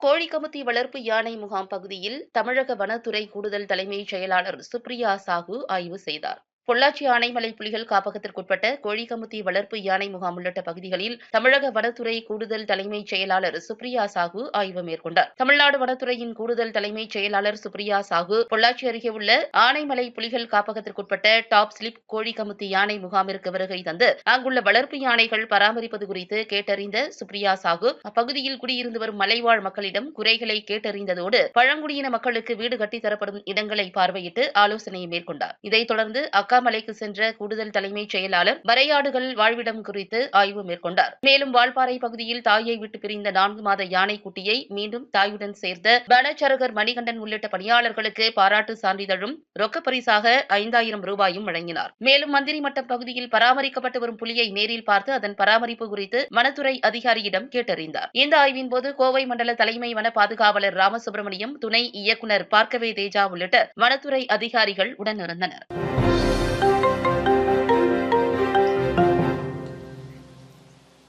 கோழிக்கமுத்தி வளர்ப்பு யானை முகாம் பகுதியில் தமிழக வனத்துறை கூடுதல் தலைமைச் செயலாளர் சுப்ரியா சாஹூ ஆய்வு செய்தார். பொள்ளாச்சி ஆனைமலை புலிகள் காப்பகத்திற்குட்பட்ட கோழிக்கமுத்தி வளர்ப்பு யானை முகாம் உள்ளிட்ட பகுதிகளில் தமிழக வனத்துறை கூடுதல் தலைமைச் செயலாளர் சுப்ரியா சாகு ஆய்வு மேற்கொண்டார். தமிழ்நாடு வனத்துறையின் கூடுதல் தலைமைச் செயலாளர் சுப்ரியா சாகு பொள்ளாச்சி அருகே உள்ள ஆனைமலை புலிகள் காப்பகத்திற்குட்பட்ட டாப் ஸ்லிப் கோழிக்கமுத்தி யானை முகாமிற்கு வருகை தந்து அங்குள்ள வளர்ப்பு யானைகள் பராமரிப்பது குறித்து கேட்டறிந்த சுப்ரியா சாகு அப்பகுதியில் குடியிருந்து வரும் மலைவாழ் மக்களிடம் குறைகளை கேட்டறிந்ததோடு பழங்குடியின மக்களுக்கு வீடு கட்டித்தரப்படும் இடங்களை பார்வையிட்டு ஆலோசனை மேற்கொண்டார். இதைத் தொடர்ந்து அக்கா அக்காமலைக்கு சென்ற கூடுதல் தலைமைச் செயலாளர் வரையாடுகள் வாழ்விடம் குறித்து ஆய்வு மேற்கொண்டார். மேலும் வால்பாறை பகுதியில் தாயை விட்டு பிரிந்த நான்கு மாத யானை குட்டியை மீண்டும் தாயுடன் சேர்ந்த பனச்சரகர் மணிகண்டன் உள்ளிட்ட பணியாளர்களுக்கு பாராட்டு சான்றிதழும் ரொக்க பரிசாக ஐந்தாயிரம் ரூபாயும் வழங்கினார். மேலும் மந்திரி மட்டம் பகுதியில் பராமரிக்கப்பட்டு வரும் புலியை நேரில் பார்த்து அதன் பராமரிப்பு குறித்து வனத்துறை அதிகாரியிடம் கேட்டறிந்தார். இந்த ஆய்வின் போது கோவை மண்டல தலைமை வன பாதுகாவலர் ராமசுப்பிரமணியம் துணை இயக்குநர் பார்க்கவே தேஜா உள்ளிட்ட வனத்துறை அதிகாரிகள் உடனிருந்தனர்.